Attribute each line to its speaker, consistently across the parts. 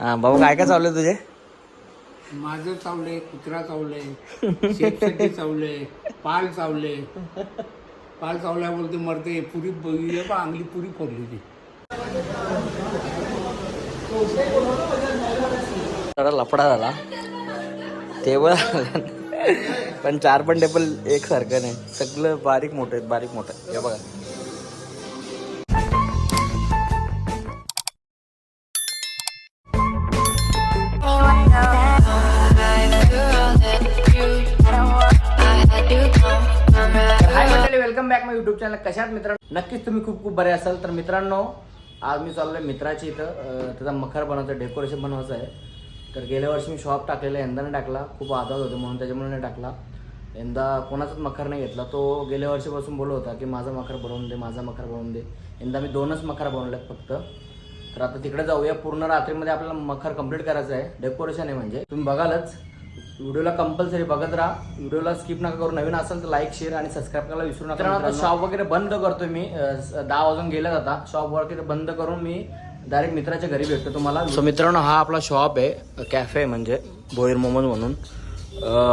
Speaker 1: हा भाऊ काय काय चाललंय तुझे?
Speaker 2: माझं चावलंय कुत्रा चावलंय चावलंय पाल चावले पाल चावल्या बोलते मरते पुरी बघितली बा अंगली पुरी फोडली ती.
Speaker 1: थोडा लफडा झाला. टेबल पण चार पण टेबल एक सारखं नाही. सगळं बारीक मोठं आहेत बारीक मोठं. हे बघा. चॅनल कशात मित्रांनो? नक्कीच तुम्ही खूप खूप बरे असाल. तर मित्रांनो आज मी चाललोय मित्राची इथं. त्याचा मखर बनवायचं डेकोरेशन बनवायचं आहे. तर गेल्या वर्षी मी शॉप टाकलेला यंदा नाही टाकला. खूप आधार होते म्हणून त्याच्यामुळे नाही टाकला. यंदा कोणाचाच मखर नाही घेतला. तो गेल्या वर्षीपासून बोलत होता की माझा मखर बनवून दे माझा मखर बनवून दे. यंदा मी दोनच मखर बनवलेत फक्त. तर आता तिकडे जाऊया. पूर्ण रात्रीमध्ये आपल्याला मखर कंप्लीट करायचं आहे. डेकोरेशन आहे म्हणजे. तुम्ही बघालच. व्हिडिओला कंपल्सरी बघत राहा. व्हिडिओला स्किप नका करू. नवीन असेल तर लाईक शेअर आणि सबस्क्राईब करायला विसरू नका आता शॉप वगैरे बंद करतोय मी. दहा वाजून गेला जाता शॉप वगैरे बंद करून मी डायरेक्ट मित्राच्या घरी भेटतो तुम्हाला. सो मित्रांनो हा आपला शॉप आहे. कॅफे म्हणजे भोईर मोमोज म्हणून.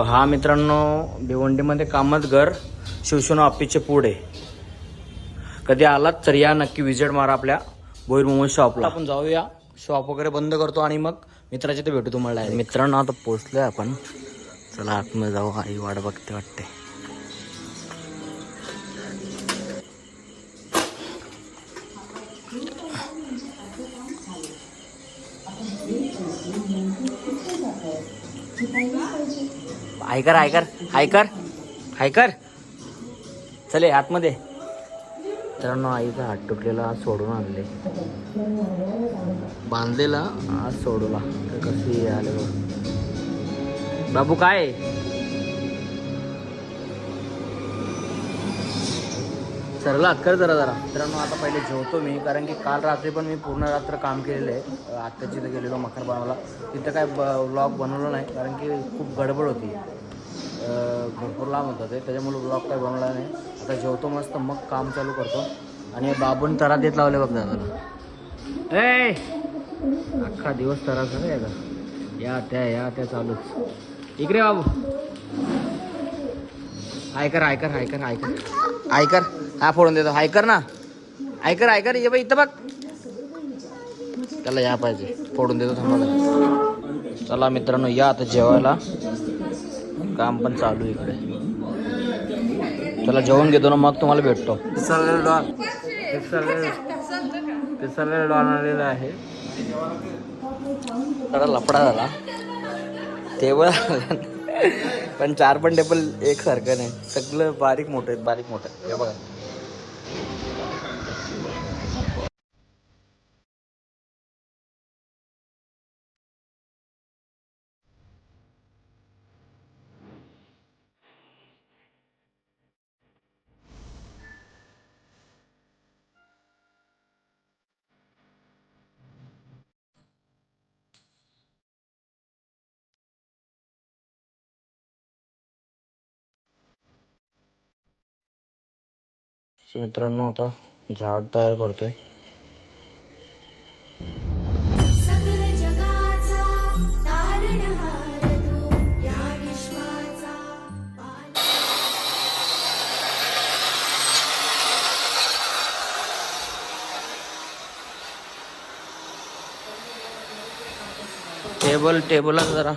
Speaker 1: हा मित्रांनो भिवंडीमध्ये कामत घर शिवसेना ऑफिसचे पुढे. कधी आलात तर या नक्की विजिट मारा आपल्या भोईर मोमोज शॉपला आपण जाऊया. शॉप वगैरे बंद करतो आणि मग मित्राच्या तर भेटू तुम्हाला direct. मित्रांनो आता पोचलोय आपण. चला आतमध्ये जाऊ. आई वाट बघते वाटते. ऐकर ऐकर ऐकर ऐकर चले आतमध्ये. मित्रांनो आईचा हात तुटलेला आज सोडून आणले. बांधलेला आज सोडला. तर कशी आले बघ. बाबू काय? आहे? सरला कर जरा जरा. मित्रांनो आता पहिले जेवतो मी कारण की काल रात्री पण मी पूर्ण रात्र काम केलेलं आहे. आत्ताची इथं गेलेलो मखर बनवला तिथं काय ब्लॉग बनवलं नाही कारण की खूप गडबड होती. भरपूर लांब होतं ते. त्याच्यामुळे ब्लॉग काय बनवला नाही. आता जेवतो मस्त मग काम चालू करतो. आणि बाबून तरा देत लावले बघ दादाला. ए! अख्खा दिवस तराचा रे याचा. या त्या या त्या चालूच इकडे बाबू. ऐकर ऐकर ऐकर ऐकर ऐकर हा फोडून देतो. ऐकर ना? ऐकर ऐकर ये बाई इथं बघ. त्याला या पाहिजे. फोडून देतो थांबा चला मित्रांनो या आता जेवायला. काम पण चालू आहे इकडे. चला जेवण घेतो ना मग तुम्हाला भेटतो. पिसालेलं डॉन. पिसालेलं पिसालेलं डॉन आलेलं आहे. लफडा झाला. टेबल पण चार पण टेबल एक सारखं नाही. सगळं बारीक मोठं आहेत बारीक मोठं आहे. बघा. सो मित्रांनो आता झाड तयार करतोय. टेबल टेबलला जरा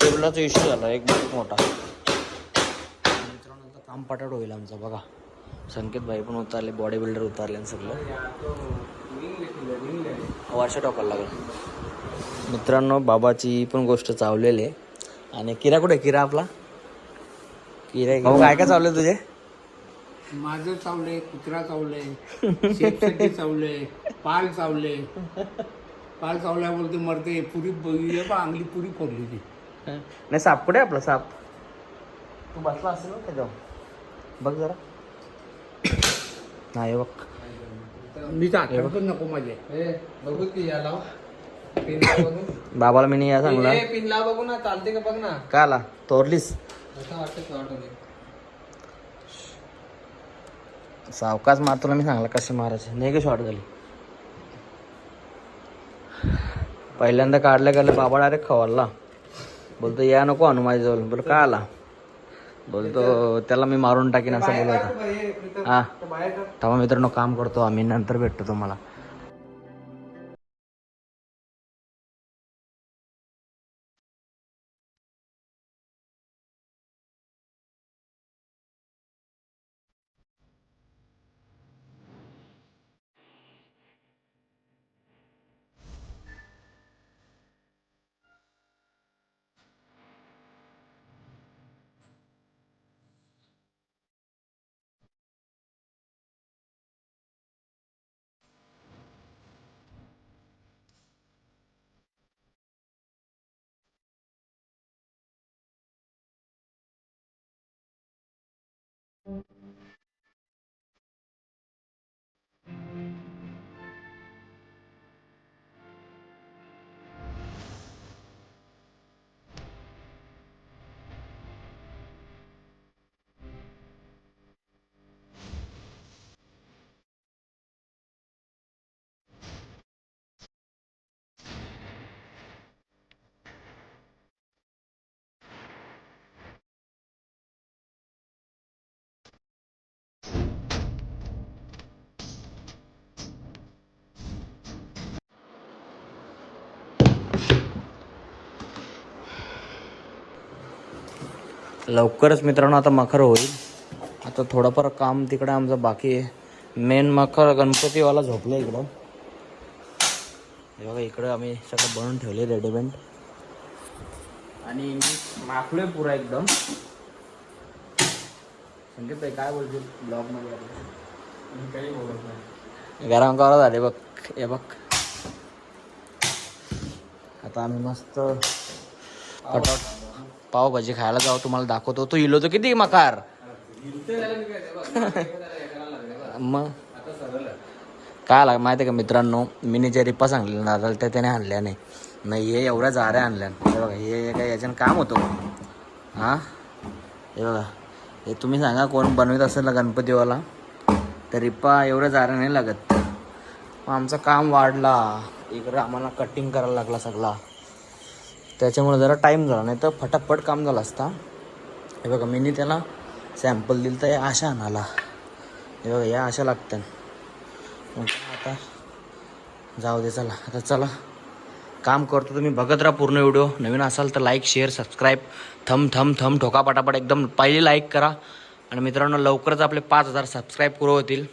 Speaker 1: टेबलाचा इश्यू झाला एक खूप मोठा. मित्रांनो काम पटाट होईल आमचं बघा. संकेत भाई पण उतरले बॉडी बिल्डर उतरले आणि सगळं. वर्ष टाकायला लागलं. मित्रांनो बाबाची पण गोष्ट चावलेली आहे. आणि किरा कुठे किरा आपला? किरा भाऊ काय काय चावले तुझे?
Speaker 2: माझं चावलंय कुत्रा चावलंय शेपसाठी चावलंय पाल चावले पाल चावल्या बोलते मरते. पुरी बघितली बा अंगली पुरी फोडली ती.
Speaker 1: नाही साप कुठे आपला? साप. तू बसला असेल ना त्याच्यावर बघ जरा. नाही बघ.
Speaker 2: मी तर पण नको माझे.
Speaker 3: बघू याला.
Speaker 1: बाबाला मी नाही या सांगला
Speaker 3: पिन लाव बघू ना चालते का बघ ना.
Speaker 1: का आला? तोरलीस?
Speaker 3: असं वाटतं
Speaker 1: सावकाश तुला मी सांगला कसे मारायचे. नाही का शॉर्ट झाली पहिल्यांदा काढल्या काढल्या बाबा डायरेक्ट खवरला बोलतो या नको आणू माझ्याजवळ बोल का आला? बोलतो त्याला मी मारून टाकीन असं बोलत होता. हा. तेव्हा मित्रांनो काम करतो आम्ही नंतर भेटतो तुम्हाला. लवकरच मित्रांनो आता मखर होईल. आता थोडंफार काम तिकडे आमचं बाकी आहे. मेन मखर गणपतीवाला झोपलं इकडं. हे बघा इकडं आम्ही सगळं बनवून ठेवले रेडीमेड आणि मी माखलोय पुरा एकदम. संकेत भाई काय बोलतो ब्लॉगमध्ये? आपल्या?
Speaker 3: काही बोलत नाही.
Speaker 1: गरम करा झाले बघ हे बघ. आता आम्ही मस्त कटआउट पावभाजी खायला जाऊ तुम्हाला दाखवतो. तो इलो तो किती मकार? मग? काय लाग माहिती आहे का मित्रांनो मी जे रिप्पा सांगलेलं नारळ त्या त्याने आणल्या नाही. नाही हे एवढ्या जाऱ्या आणल्या. हे बघा हे काय याच्यानं काम होतं? हां? हे बघा हे तुम्ही सांगा कोण बनवित असेल ना गणपतीवाला तर रिप्पा एवढ्या जाऱ्या नाही लागत. मग आमचं काम वाढला. इकडं आम्हाला कटिंग करायला लागला सगळा. त्याच्यामुळे जरा टाईम झाला. नाही तर फटाफट काम झालं असता. हे बघा मी त्याला सॅम्पल दिलं तर या आशा आणाला हे बघा या अशा लागतात आता. जाऊ दे चला. आता चला. काम करतो तुम्ही बघत राहा पूर्ण व्हिडिओ नवीन असाल तर like share subscribe thumb thumb thumb ठोका पटापट एकदम. पहिली लाईक करा. आणि मित्रांनो लवकरच आपले पाच हजार सबस्क्राईब पूर्ण होतील.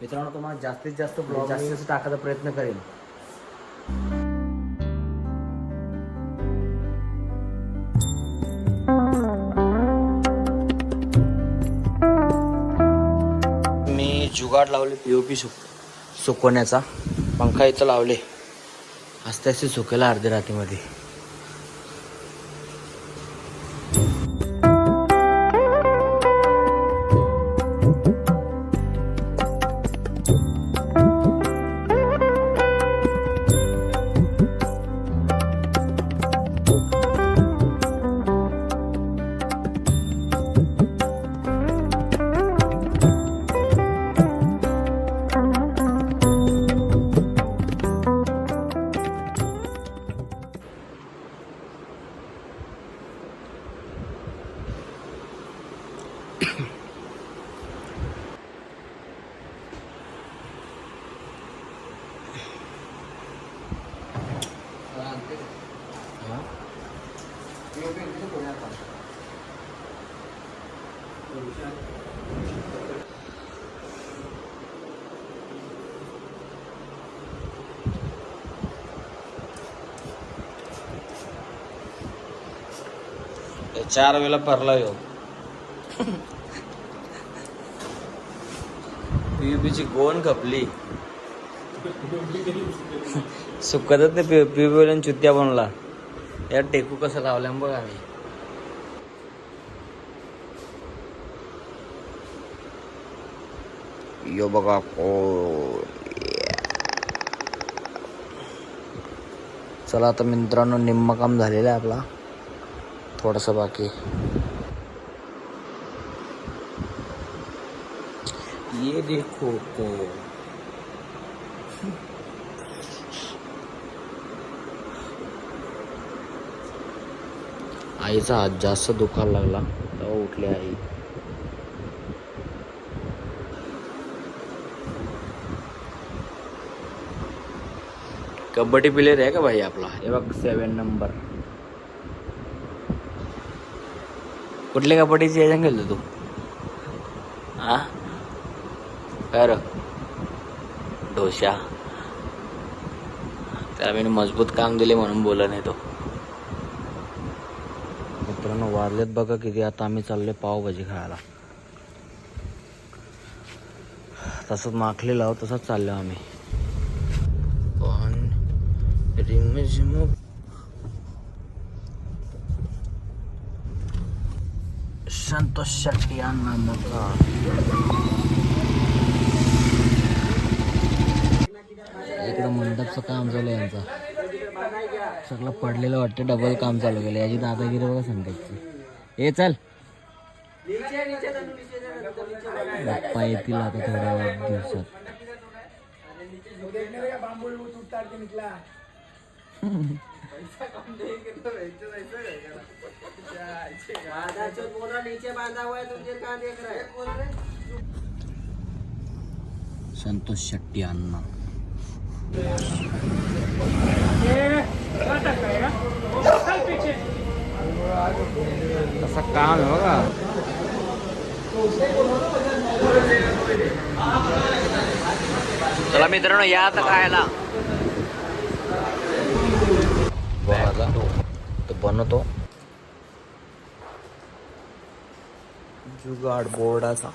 Speaker 1: मित्रांनो तुम्हाला जास्तीत जास्त ब्लॉग जास्तीत जास्त टाकायचा प्रयत्न करेल जुगाड लावले पी ओ पी सुक सुकवण्याचा. पंखा इथं लावले. आस्ते आस्ते सुकेला अर्ध्या रात्रीमध्ये. चार वेळेला परला येऊ पीयूपीची गोन खपली. सुकतच नाही पीयूपी चुत्या बनला यार टेकू कसं लावल्या बघ आम्ही यो बघा को चला आता मित्रांनो निम्मा काम झालेलं आहे आपला. थोडंसं बाकी. ये देखो तो. आईचा आज जास्त दुखायला लागला तेव्हा उठली आई. कबड्डी प्लेअर आहे का भाई आपला? हे सेवन नंबर कुठल्या कबड्डीची याच्या गेलो तू. हा? काय ढोशा डोशा त्याला मी मजबूत काम दिले म्हणून बोला नाही तो. मित्रांनो वाजलेत बघा किती आता आम्ही चाललोय पावभाजी खायला. तसंच माखलेला आहोत तसंच चाललो आम्ही. पण रिमझिम संतोष शेट्टी यांना इकडं मंडपचं काम चालू आहे यांचा सगळं पडलेलं वाटतं डबल काम चालू केलं याची दादागिरी बघा संकटची ए चल. बाप्पा येतील आता थोड्या दिवसात. संतोष शेट्टी अण्णा. तसं काम आहे बघा. चला मित्रांनो या आता खायला बघा तो बनवतो जुगाड बोर्डाचा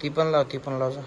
Speaker 1: ती पण लाव ती पण लाव जा.